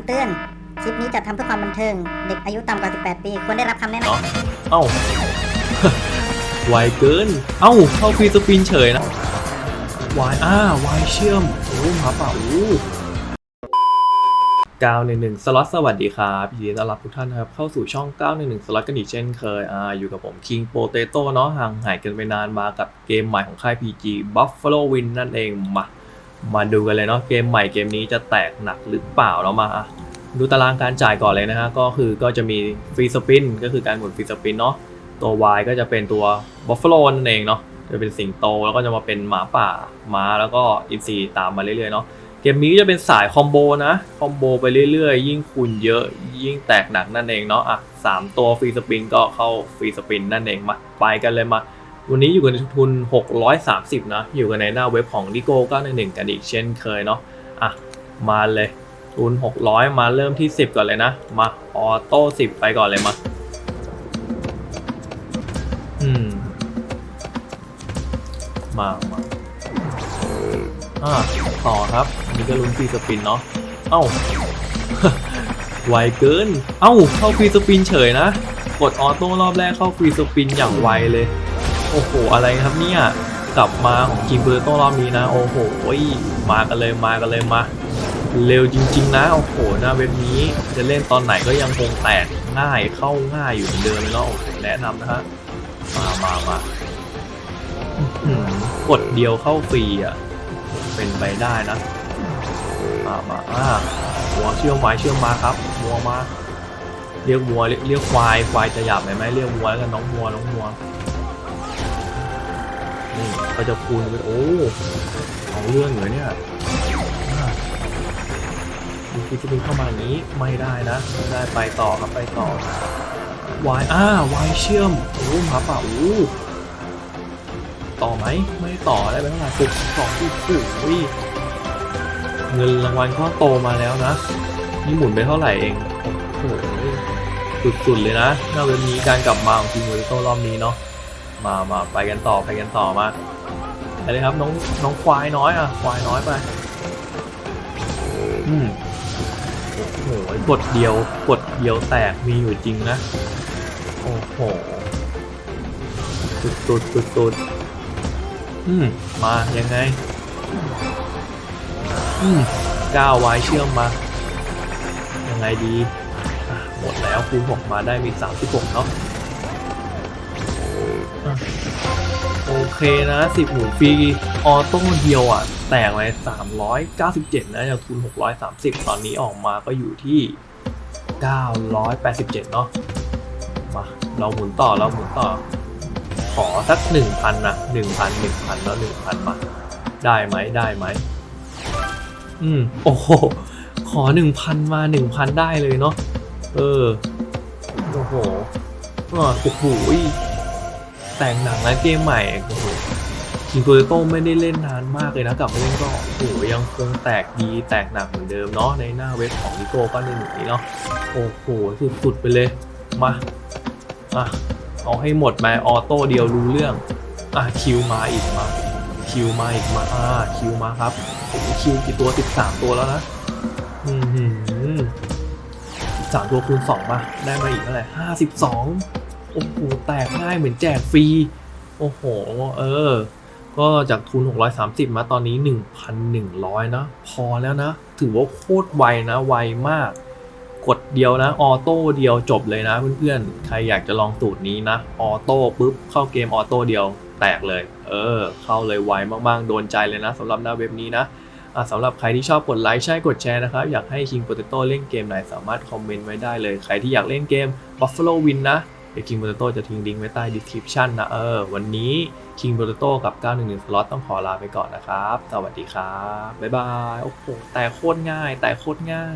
ำเตือน คลิปนี้จัดทำเพื่อความบันเทิง เด็กอายุต่ำกว่า 18 ปี ควรได้รับคำแนะนำเอ้า ไวเกิน เอ้า เข้าฟรีสปินเฉยนะวายอ่าวายเชื่อม โอ้หมาป่าโอ้911สล็อตสวัสดีครับยินดีต้อนรับทุกท่านนะครับ เข้าสู่ช่อง 911สล็อตกันอีกเช่นเคยอ่าอยู่กับผม King Potato เนาะห่างหายกันไปนานมากับเกมใหม่ของค่าย PG Buffalo Win นั่นเองมามาดูกันเลยเนาะเกมใหม่เกมนี้จะแตกหนักหรือเปล่าแล้วมา ดูตารางการจ่ายก่อนเลยนะฮะก็คือก็จะมีฟรีสปินก็คือการหมุนฟรีสปินเนาะตัว Y ก็จะเป็นตัว Buffalo นั่นเองเนาะจะเป็นสิงโตแล้วก็จะมาเป็นหมาป่าม้าแล้วก็อินทรีตามมาเรื่อยๆเนาะเกมนี้จะเป็นสายคอมโบนะคอมโบไปเรื่อยๆ ยิ่งคูณเยอะยิ่งแตกหนักนั่นเองเนาะอะสามตัวฟรีสปินก็เข้าฟรีสปินนั่นเองมาไปกันเลยมาวันนี้อยู่กันในทุน 630 นะ อยู่กันในหน้าเว็บของ d i g o 911กันอีกเช่นเคยเนาะอะมาเลย ทุน600 มาเริ่มที่ 10 ก่อนเลยนะ มาออโต้10 ไปก่อนเลยมาอืมมามาอ่าต่อครับอันนี้ก็ลุ้นฟรีสปินเนาะเอ้าไวเกิน เอ้า เข้าฟรีสปินเฉยนะ กดออโต้รอบแรกเข้าฟรีสปินอย่างไวเลย โอ้โห อะไรครับเนี่ย กลับมาของทีมเบอร์โต้รอบนี้นะ โอ้โห มากันเลย มากันเลยมา เร็วจริง ๆ นะโอ้โหหน้าเว็บนี้จะเล่นตอนไหนก็ยังคงแตกง่ายเข้าง่ายอยู่เหมือนเดิมเลยเนาะแนะนำนะฮะมามามา กดเดียวเข้าฟรีอะ เป็นไปได้นะ มามาอ่าวัวเชื่อมไว้เชื่อมมาครับวัวมา เรียกวัวเรียกควายควายจะหยาบไหมไหมเรียกวัวแล้วกันน้องวัวน้องวัวนี่ก็จะคูณไปโอ้เอาเรื่องเลยเนี่ย ดูคิดจะเป็นเข้ามาอย่างนี้ไม่ได้นะไม่ได้ไปต่อครับไปต่อวายอ่าวายเชื่อมโอ้หมาป่าโอ้ต่อไหมไม่ต่อได้ไหมเท่าไหร่หกสองโอ้โหเงินรางวัลก็โตมาแล้วนะ นี่หมุนไปเท่าไหร่เองโอ้โหสุดๆเลยนะน้าเว็บนี้การกลับมาของทีมโมริโต้รอบนี้เนาะมามาไปกันต่อไปกันต่อมาไปเลยครับน้องน้องควายน้อยอะควายน้อยไปอืม กดเดียวกดเดียวแตกมีอยู่จริงนะ โอ้โหสุดสุดสุดสุดอืม มายังไง อืมก้าวไว้เชื่อมมา ยังไงดี หมดแล้วคูณ6มาได้มี36เนาะอะโอ เคนะ 10 หมุนฟรี ออโต้เดียวอะ แตกไป397 นะจากทุน 630 ตอนนี้ออกมาก็อยู่ที่ 987 เนาะมาเราหมุนต่อเราหมุนต่อ ขอสัก 1,000 นะ 1,000 1,000 แล้ว 1,000 มา ได้ไหมได้ไหม อืม โอ้โห ขอหนึ่งพันมาหนึ่งพันได้เลยเนาะเออ โอ้โหอ่าโอ้โห แต่งหนังนะเกมใหม่โอ้โหคิงโกโต้ไม่ได้เล่นนานมากเลยนะกลับมาเล่นก็โอ้โหยังคงแตกดีแตกหนักเหมือนเดิมเนาะในหน้าเว็บของนิโก้ก็ในหนึ่งนี้เนาะโอ้โหสุดๆไปเลยมาอะเอาให้หมดมาออโต้เดียวรู้เรื่องอะคิวมาอีกมาคิวมาอีกมาอ่าคิวมาครับโอ้โหคิวกี่ตัว 13 ตัวแล้วนะอืมหืมสามตัวคูณสองป่ะได้มาอีกเท่าไหร่ห้าสิบสอง โอ้โหแตกง่ายเหมือนแจกฟรี โอ้โห เออ ก็จากทุน 630 มาตอนนี้ 1,100 นะ พอแล้วนะ ถือว่าโคตรไวนะ ไวมาก กดเดียวนะ ออโต้เดียวจบเลยนะเพื่อนๆ ใครอยากจะลองสูตรนี้นะ ออโต้ปุ๊บ เข้าเกมออโต้เดียวแตกเลย เออ เข้าเลยไวมากๆ โดนใจเลยนะสำหรับหน้าเว็บนี้นะสำหรับใครที่ชอบกดไลค์ใช่กดแชร์นะครับ อยากให้ King Potato เล่นเกมไหนสามารถคอมเมนต์ไว้ได้เลย ใครที่อยากเล่นเกม Buffalo Win นะ เดี๋ยว King Potato จะทิ้งลิงก์ไว้ใต้ description นะเออ วันนี้ King Potato กับ 911 Slot ต้องขอลาไปก่อนนะครับ สวัสดีครับ บ๊ายบาย โอ้โห แต่โคตรง่าย แต่โคตรง่าย